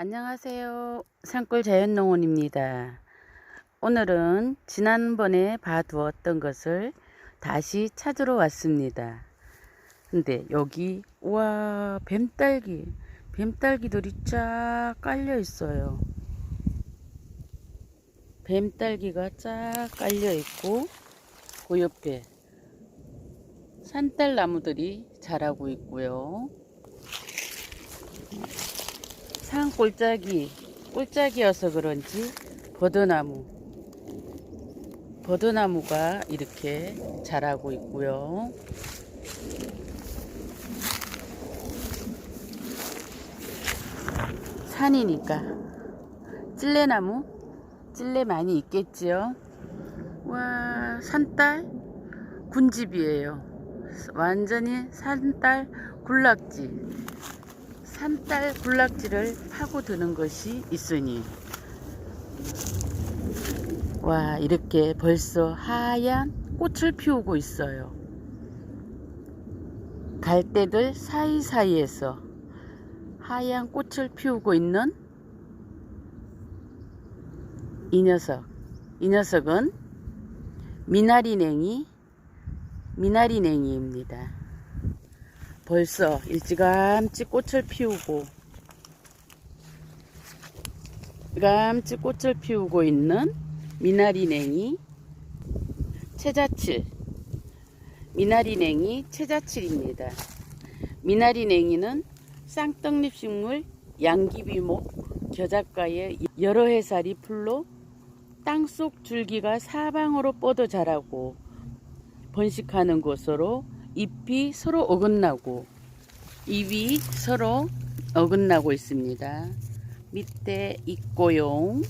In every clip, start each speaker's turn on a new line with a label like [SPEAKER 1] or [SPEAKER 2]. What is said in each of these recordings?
[SPEAKER 1] 안녕하세요. 산골 자연농원입니다. 오늘은 지난번에 봐두었던 것을 다시 찾으러 왔습니다. 근데 여기 우와 뱀딸기 뱀딸기들이 쫙 깔려 있어요. 뱀딸기가 쫙 깔려 있고 그 옆에 산딸나무들이 자라고 있고요. 산 꼴짝이 꼴짝이어서 그런지 버드나무 버드나무가 이렇게 자라고 있고요. 산이니까 찔레나무 찔레 많이 있겠지요. 와 산딸 군집이에요. 완전히 산딸 군락지. 산딸 군락지를 파고 드는 것이 있으니 와 이렇게 벌써 하얀 꽃을 피우고 있어요. 갈대들 사이사이에서 하얀 꽃을 피우고 있는 이 녀석. 이 녀석은 미나리냉이 미나리냉이입니다. 벌써 일찌감치 꽃을 피우고 일찌감치 꽃을 피우고 있는 미나리냉이 채자칠 미나리냉이 채자칠입니다. 미나리냉이는 쌍떡잎 식물 양귀비목 겨작가의 여러 해살이 풀로 땅속 줄기가 사방으로 뻗어 자라고 번식하는 곳으로 잎이 서로 어긋나고 잎이 서로 어긋나고 있습니다. 밑에 있고용,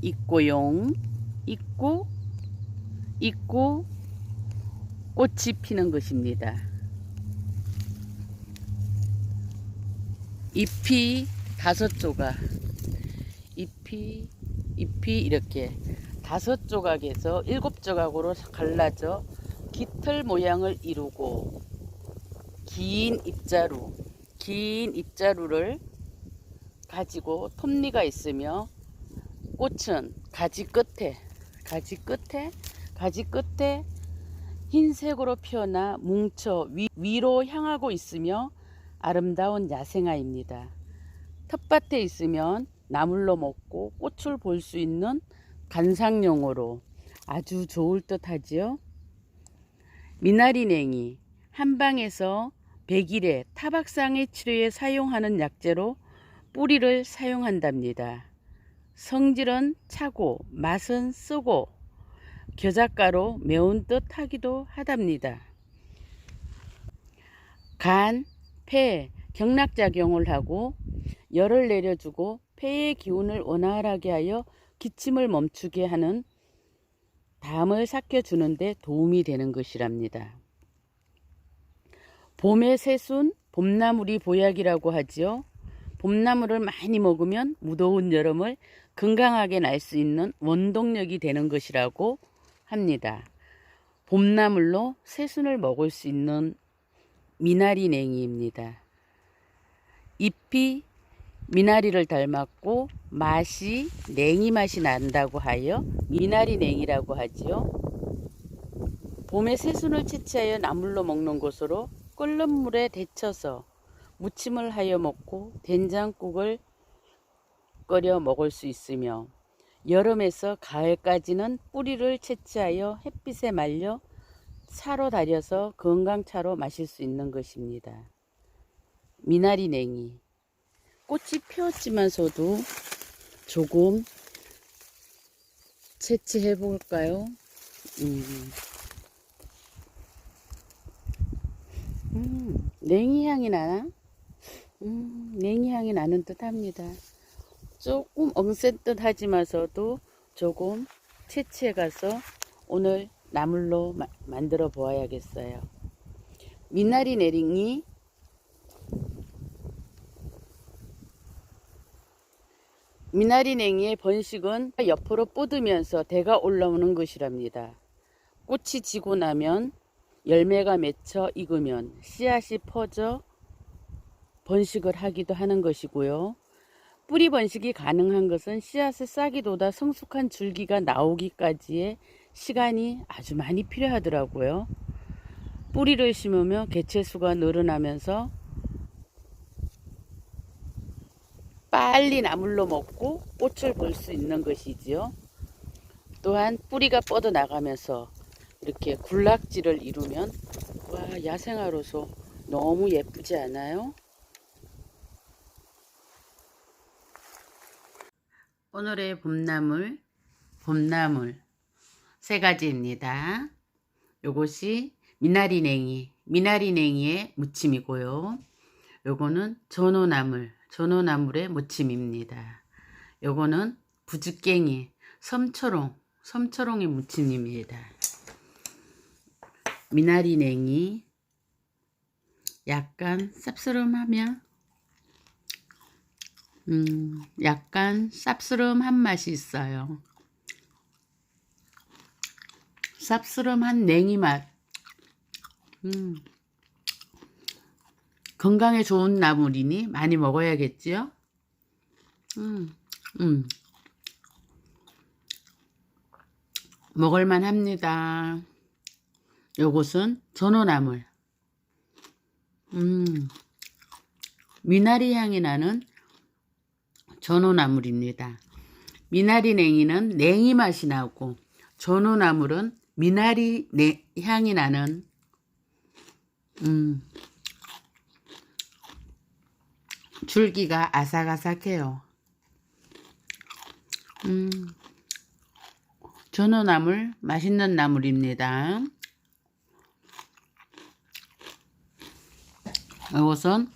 [SPEAKER 1] 있고용, 있고, 있고 꽃이 피는 것입니다. 잎이 다섯 조각, 잎이 잎이 이렇게 다섯 조각에서 일곱 조각으로 갈라져 깃털 모양을 이루고 긴 입자루, 긴 입자루를 가지고 톱니가 있으며 꽃은 가지 끝에, 가지 끝에, 가지 끝에 흰색으로 피어나 뭉쳐 위, 위로 향하고 있으며 아름다운 야생아입니다. 텃밭에 있으면 나물로 먹고 꽃을 볼 수 있는 관상용으로 아주 좋을 듯 하지요. 미나리냉이 한방에서 백일에 타박상의 치료에 사용하는 약재로 뿌리를 사용한답니다. 성질은 차고 맛은 쓰고 겨작가로 매운 듯 하기도 하답니다. 간, 폐, 경락작용을 하고 열을 내려주고 폐의 기운을 원활하게 하여 기침을 멈추게 하는 담을 삭혀주는데 도움이 되는 것이랍니다. 봄의 새순, 봄나물이 보약이라고 하지요. 봄나물을 많이 먹으면 무더운 여름을 건강하게 날 수 있는 원동력이 되는 것이라고 합니다. 봄나물로 새순을 먹을 수 있는 미나리 냉이입니다. 잎이 미나리를 닮았고 맛이 냉이 맛이 난다고 하여 미나리 냉이라고 하지요. 봄에 새순을 채취하여 나물로 먹는 것으로 끓는 물에 데쳐서 무침을 하여 먹고 된장국을 끓여 먹을 수 있으며 여름에서 가을까지는 뿌리를 채취하여 햇빛에 말려 차로 달여서 건강차로 마실 수 있는 것입니다. 미나리 냉이 꽃이 피었지만서도 조금 채취해 볼까요? 음. 음, 냉이 향이 나나? 음, 냉이 향이 나는 듯 합니다. 조금 엉센 듯 하지만서도 조금 채취해 가서 오늘 나물로 마, 만들어 보아야겠어요. 미나리 내링이 미나리냉이의 번식은 옆으로 뻗으면서 대가 올라오는 것이랍니다. 꽃이 지고 나면 열매가 맺혀 익으면 씨앗이 퍼져 번식을 하기도 하는 것이고요. 뿌리 번식이 가능한 것은 씨앗의 싹이 돋아 성숙한 줄기가 나오기까지의 시간이 아주 많이 필요하더라고요. 뿌리를 심으며 개체수가 늘어나면서 빨리 나물로 먹고 꽃을 볼 수 있는 것이지요. 또한 뿌리가 뻗어 나가면서 이렇게 군락지를 이루면 와 야생화로서 너무 예쁘지 않아요? 오늘의 봄나물 봄나물 세 가지입니다. 요것이 미나리냉이 미나리냉이의 무침이고요. 요거는 전어나물 전어나물의 무침입니다. 요거는 부주깽이 섬초롱 섬초롱의 무침입니다. 미나리냉이 약간 쌉스름하면 음, 약간 쌉스름한 맛이 있어요. 쌉스름한 냉이 맛. 음. 건강에 좋은 나물이니 많이 먹어야겠지요? 음, 음. 먹을만 합니다. 요것은 전어나물. 음, 미나리 향이 나는 전어나물입니다. 미나리 냉이는 냉이 맛이 나고 전어나물은 미나리 내, 향이 나는 음, 줄기가 아삭아삭해요. 음, 전어나물 맛있는 나물입니다. 이것은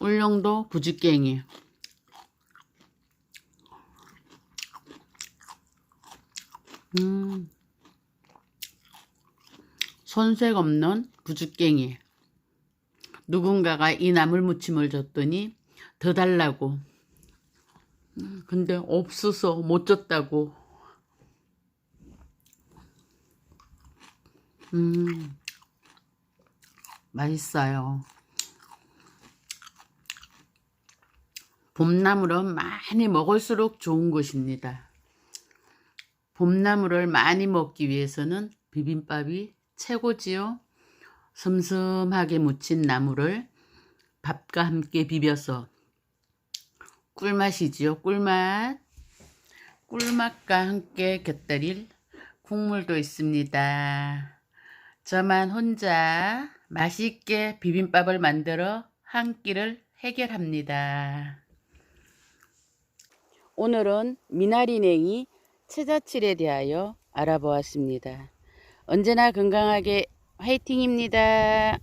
[SPEAKER 1] 울릉도 부지깽이 음, 손색 없는 부주깽이. 누군가가 이 나물 무침을 줬더니 더 달라고. 음, 근데 없어서 못 줬다고. 음, 맛있어요. 봄나물은 많이 먹을수록 좋은 것입니다. 봄나물을 많이 먹기 위해서는 비빔밥이 최고지요. 슴슴하게 무친 나물을 밥과 함께 비벼서 꿀맛이지요. 꿀맛. 꿀맛과 함께 곁들일 국물도 있습니다. 저만 혼자 맛있게 비빔밥을 만들어 한 끼를 해결합니다. 오늘은 미나리냉이 채자칠에 대하여 알아보았습니다. 언제나 건강하게 화이팅입니다.